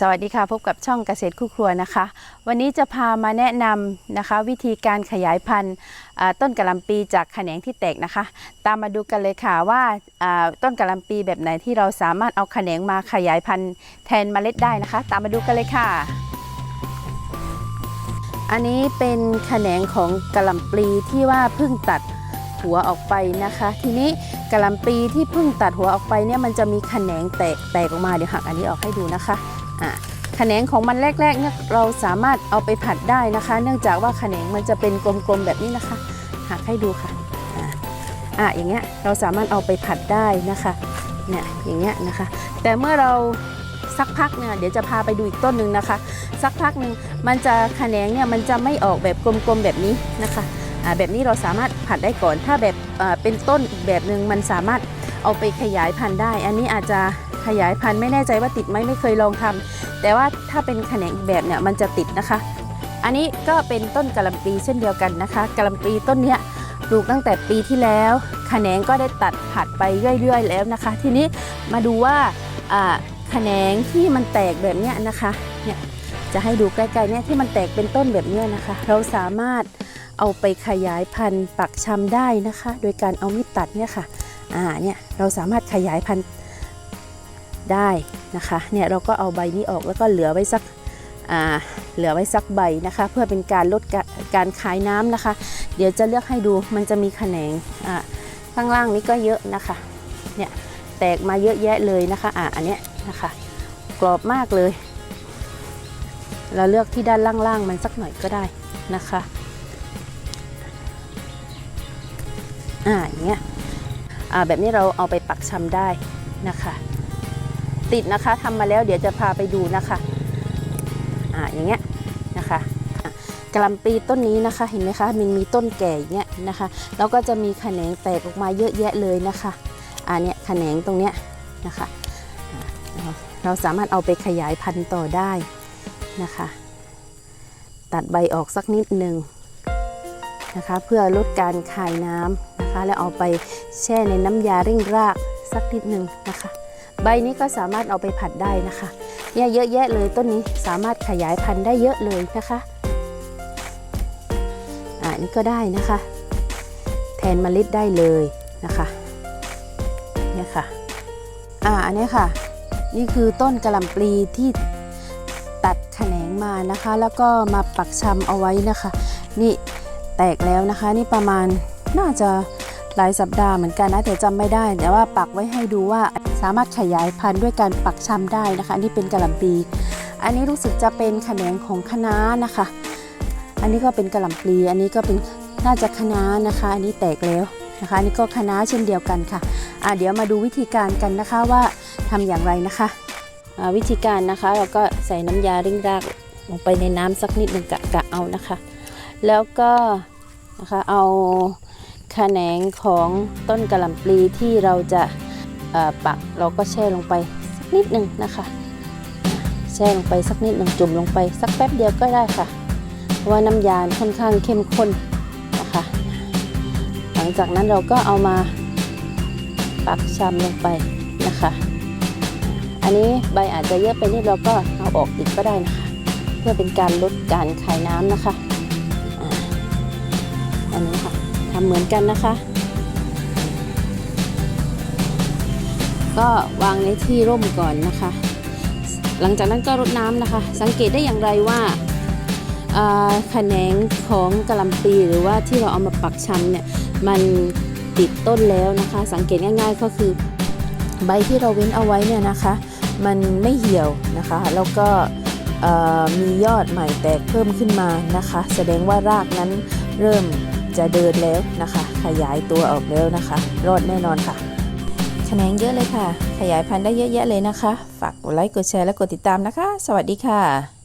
สวัสดีค่ะ พบกับช่องเกษตรคู่ครัวนะคะ วันนี้จะพามาแนะนำนะคะ วิธีการขยายพันธุ์ต้นกระลำปีจากแขนงที่แตกนะคะ ตามมาดูกันเลยค่ะว่าต้นกระลำปีแบบไหนที่เราสามารถเอาแขนงมาขยายพันธุ์แทนเมล็ดได้นะคะ ตามมาดูกันเลยค่ะ อันนี้เป็นแขนงของกระลำปีที่ว่าเพิ่งตัดหัวออกไปนะคะ ทีนี้กระลำปีที่เพิ่งตัดหัวออกไปเนี่ยมันจะมีแขนงแตกแตกออกมาเดี๋ยวหักอันนี้ออกให้ดูนะคะ อะแขนงของมันแรกๆเนี่ยเราสามารถเอาไปผัดได้นะคะ เนื่องจากว่าแขนงมันจะเป็นกลมๆแบบนี้นะคะหักให้ดูค่ะอะอะอย่างเงี้ยเราสามารถเอาไปผัดได้นะคะเนี่ยอย่างเงี้ยนะคะ แต่เมื่อเราสักพักเนี่ยเดี๋ยวจะพาไปดูอีกต้นหนึ่งนะคะ สักพักหนึ่งมันจะแขนงเนี่ยมันจะไม่ออกแบบกลมๆแบบนี้นะคะอ่าแบบนี้เราสามารถผัดได้ก่อนถ้าแบบเป็นต้นอีกแบบหนึ่งมันสามารถเอาไปขยายพันธุ์ได้ อันนี้อาจจะ ขยายพันธุ์ไม่แน่ใจว่าติดไหมไม่เคยลองทำแต่ว่าถ้าเป็นแขนงอีกแบบเนี่ยมันจะติดนะคะ อันนี้ก็เป็นต้นกะหล่ำปีเช่นเดียวกันนะคะกะหล่ำปีต้นเนี้ยปลูกตั้งแต่ปีที่แล้วแขนงก็ได้ตัดผัดไปเรื่อยๆแล้วนะคะ ทีนี้มาดูว่าอ่าแขนงที่มันแตกแบบเนี้ยนะคะเนี่ยจะให้ดูใกล้ๆเนี่ยที่มันแตกเป็นต้นแบบเนี้ยนะคะ เราสามารถเอาไปขยายพันธุ์ปักชำได้นะคะ โดยการเอามีดตัดเนี่ยค่ะอ่าเนี่ยเราสามารถขยายพันธุ์ ได้นะคะเนี่ยเราก็เอาใบนี้ออกแล้วก็เหลือไว้สักเหลือไว้สักใบนะคะ เพื่อเป็นการลดการคายน้ำนะคะ เดี๋ยวจะเลือกให้ดูมันจะมีแขนงข้างล่างนี้ก็เยอะนะคะเนี่ยแตกมาเยอะแยะเลยนะคะอ่าอันเนี้ยนะคะกรอบมากเลย เราเลือกที่ด้านล่างๆมันสักหน่อยก็ได้นะคะอ่าอย่างเงี้ยอ่าแบบนี้เราเอาไปปักชำได้นะคะ ติดนะคะทำมาแล้วเดี๋ยวจะพาไปดูนะคะอ่าอย่างเงี้ยนะคะกล่ำปีต้นนี้นะคะเห็นไหมคะมันมีต้นแก่อย่างเงี้ยนะคะแล้วก็จะมีแขนงแตกออกมาเยอะแยะเลยนะคะอ่าเนี่ยแขนงตรงเนี้ยนะคะเราเราสามารถเอาไปขยายพันธุ์ต่อได้นะคะ ตัดใบออกสักนิดหนึ่งนะคะเพื่อลดการคายน้ำนะคะแล้วเอาไปแช่ในน้ำยาเร่งรากสักนิดหนึ่งนะคะ ใบนี้ก็สามารถเอาไปผัดได้นะคะเนี่ยเยอะแยะเลยต้นนี้สามารถขยายพันธุ์ได้เยอะเลยนะคะอ่านี่ก็ได้นะคะ แทนเมล็ดได้เลยนะคะเนี่ยค่ะอ่าอันนี้ค่ะ นี่คือต้นกระหล่ำปลีที่ตัดแขนงมานะคะ แล้วก็มาปักชำเอาไว้นะคะ นี่แตกแล้วนะคะ นี่ประมาณน่าจะ หลายสัปดาห์เหมือนกันนะแต่จำไม่ได้ แต่ว่าปักไว้ให้ดูว่าสามารถขยายพันธุ์ด้วยการปักชำได้นะคะ อันนี้เป็นกระหล่ำปลีอันนี้รู้สึกจะเป็นแขนงของคะน้านะคะ อันนี้ก็เป็นกระหล่ำปลีอันนี้ก็เป็นน่าจะคะน้านะคะ อันนี้แตกแล้วนะคะ อันนี้ก็คะน้าเช่นเดียวกันค่ะะเดี๋ยวมาดูวิธีการกันนะคะว่าทำอย่างไรนะคะวิธีการนะคะเราก็ใส่น้ำยาเร่งรากลงไปในน้ำสักนิดหนึ่งกะกะเอานะคะ แล้วก็นะคะเอา แขนงของต้นกระหล่ำปลีที่เราจะปักเราก็แช่ลงไปสักนิดหนึ่งนะคะ แช่ลงไปสักนิดหนึ่งจุ่มลงไปสักแป๊บเดียวก็ได้ค่ะ เพราะว่าน้ำยาค่อนข้างเข้มข้นนะคะ หลังจากนั้นเราก็เอามาปักชำลงไปนะคะ อันนี้ใบอาจจะเยอะไปนิดเราก็เอาออกอีกก็ได้นะคะ เพื่อเป็นการลดการคายน้ำนะคะอันนี้ค่ะ ทำเหมือนกันนะคะ ก็วางในที่ร่มก่อนนะคะ หลังจากนั้นก็รดน้ำนะคะ สังเกตได้อย่างไรว่าแขนงของกะหล่ำปีหรือว่าที่เราเอามาปักชำเนี่ยมันติดต้นแล้วนะคะ สังเกตง่าย ๆ ก็คือใบที่เราเว้นเอาไว้เนี่ยนะคะ มันไม่เหี่ยวนะคะ แล้วก็มียอดใหม่แตกเพิ่มขึ้นมานะคะ แสดงว่ารากนั้นเริ่ม จะเดินแล้วนะคะ ขยายตัวออกแล้วนะคะ รอดแน่นอนค่ะแขนงเยอะเลยค่ะ ขยายพันธุ์ได้เยอะแยะเลยนะคะ ฝากกดไลค์กดแชร์และกดติดตามนะคะ สวัสดีค่ะ